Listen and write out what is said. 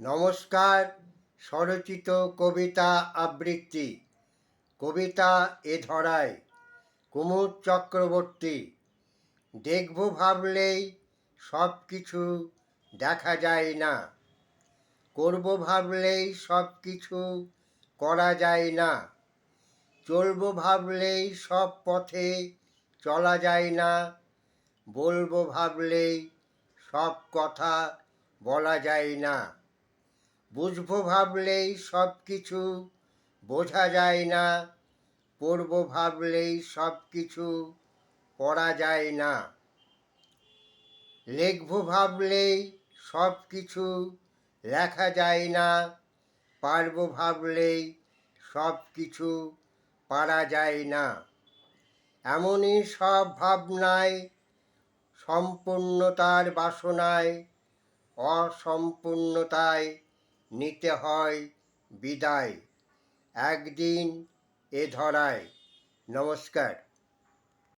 নমস্কার, স্বরচিত কবিতা আবৃত্তি। কবিতা এ ধরায়, কুমুদ চক্রবর্তী। দেখব ভাবলেই সব কিছু দেখা যায় না। করব ভাবলেই সব কিছু করা যায় না। চলব ভাবলেই সব পথে চলা যায় না। বলব ভাবলেই সব কথা বলা যায় না। বুঝব ভাবলেই সব কিছু বোঝা যায় না পড়ব ভাবলেই সব কিছু পড়া যায় না। লিখব ভাবলেই সব কিছু লেখা যায় না পারব ভাবলেই সব কিছু পারা যায় না। এমনই সব ভাবনায়, সম্পূর্ণতার বাসনায়, অসম্পূর্ণতায় নিতে হয় বিদায়। একদিন এ ধরায়। নমস্কার।